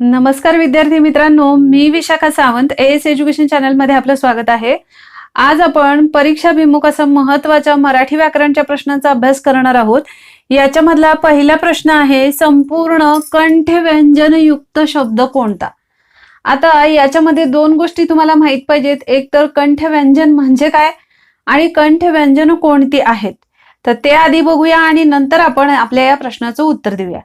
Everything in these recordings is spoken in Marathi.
नमस्कार विद्यार्थी मित्रांनो मी विशाखा सावंत एस एज्युकेशन चॅनलमध्ये आपलं स्वागत आहे. आज आपण परीक्षाभिमुख असा महत्त्वाच्या मराठी व्याकरणच्या प्रश्नांचा अभ्यास करणार आहोत. याच्यामधला पहिला प्रश्न आहे संपूर्ण कंठ व्यंजनयुक्त शब्द कोणता? आता याच्यामध्ये दोन गोष्टी तुम्हाला माहीत पाहिजेत. एक तर कंठ व्यंजन म्हणजे काय? आणि कंठ व्यंजन कोणती आहेत? तर ते आधी बघूया आणि नंतर आपण आपल्या या प्रश्नाचं उत्तर देऊया.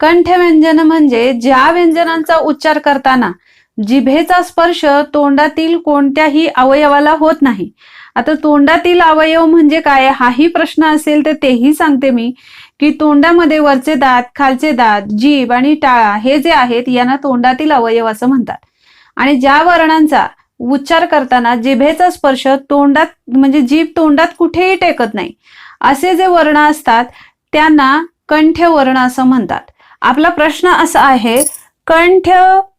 कंठ व्यंजन म्हणजे ज्या व्यंजनांचा उच्चार करताना जिभेचा स्पर्श तोंडातील कोणत्याही अवयवाला होत नाही. आता तोंडातील अवयव म्हणजे काय? हाही प्रश्न असेल तर तेही सांगते मी की तोंडामध्ये वरचे दात खालचे दात जीभ आणि टाळा हे जे आहेत यांना तोंडातील अवयव असं म्हणतात. आणि ज्या वर्णांचा उच्चार करताना जिभेचा स्पर्श तोंडात म्हणजे जीभ तोंडात कुठेही टेकत नाही असे जे वर्ण असतात त्यांना कंठ वर्ण असं म्हणतात. आपला प्रश्न असा आहे कंठ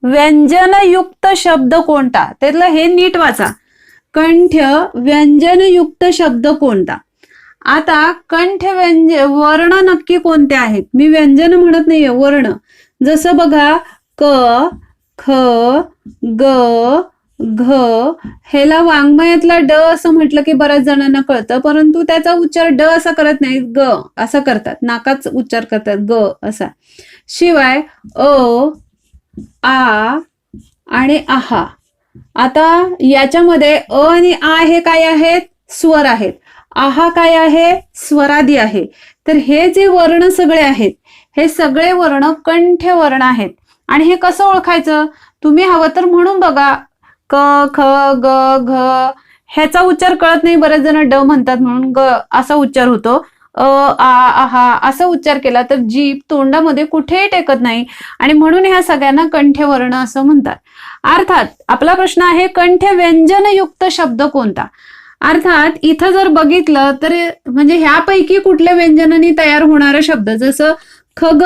व्यंजनयुक्त शब्द कोणता? त्यातलं हे नीट वाचा. कंठ व्यंजनयुक्त शब्द कोणता? आता कंठ व्यंज वर्ण नक्की कोणते आहेत? मी व्यंजन म्हणत नाहीये वर्ण. जसं बघा क ख ग घ ह्याला वाङ्मयातला ड असं म्हटलं की बऱ्याच जणांना कळतं परंतु त्याचा उच्चार ड असा करत नाही ग असा करतात. नाकाच उच्चार करतात ग असा. शिवाय अ आ आणि आहा. आता याच्यामध्ये अ आणि आ हे काय आहेत? स्वर आहेत. आहा काय आहे? स्वरादी आहे. तर हे जे वर्ण सगळे आहेत हे सगळे वर्ण कंठ वर्ण आहेत. आणि हे कसं ओळखायचं? तुम्ही हवं तर म्हणून बघा. क ख ग घ. ह्याचा उच्चार कळत नाही बरेच जण ड म्हणतात म्हणून ग असा उच्चार होतो. अ आ आहा असा उच्चार केला तर जीभ तोंडामध्ये कुठेही टेकत नाही. आणि म्हणून ह्या सगळ्यांना कंठ वर्ण असं म्हणतात. अर्थात आपला प्रश्न आहे कंठ व्यंजनयुक्त शब्द कोणता? अर्थात इथं जर बघितलं तर म्हणजे ह्यापैकी कुठल्या व्यंजनाने तयार होणारा शब्द? जसं खग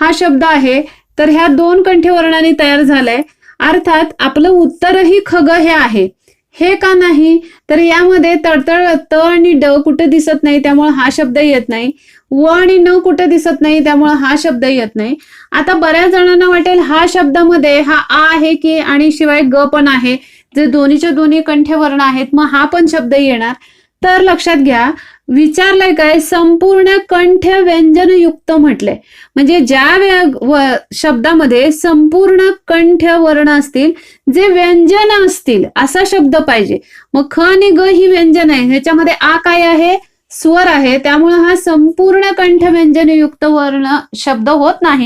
हा शब्द आहे तर ह्या दोन कंठी वर्णाने तयार झालाय. अर्थात आपलं उत्तरही खग हे आहे. हे का नाही? तर यामध्ये तळतळ त आणि ड कुठे दिसत नाही त्यामुळे हा शब्द येत नाही. व आणि न कुठे दिसत नाही त्यामुळे हा शब्द येत नाही. आता बऱ्याच जणांना वाटेल हा शब्दामध्ये हा आ आहे की आणि शिवाय ग पण आहे. जे दोन्हीच्या दोन्ही कंठे वर्ण आहेत मग हा पण शब्द येणार. तर लक्षात घ्या विचारलंय काय? संपूर्ण कंठ व्यंजनयुक्त म्हटलंय. म्हणजे ज्या शब्दामध्ये संपूर्ण कंठ वर्ण असतील जे व्यंजन असतील असा शब्द पाहिजे. मग ख आणि ग ही व्यंजन आहे. ह्याच्यामध्ये आ काय आहे? स्वर आहे. त्यामुळे हा संपूर्ण कंठ व्यंजनयुक्त वर्ण शब्द होत नाही.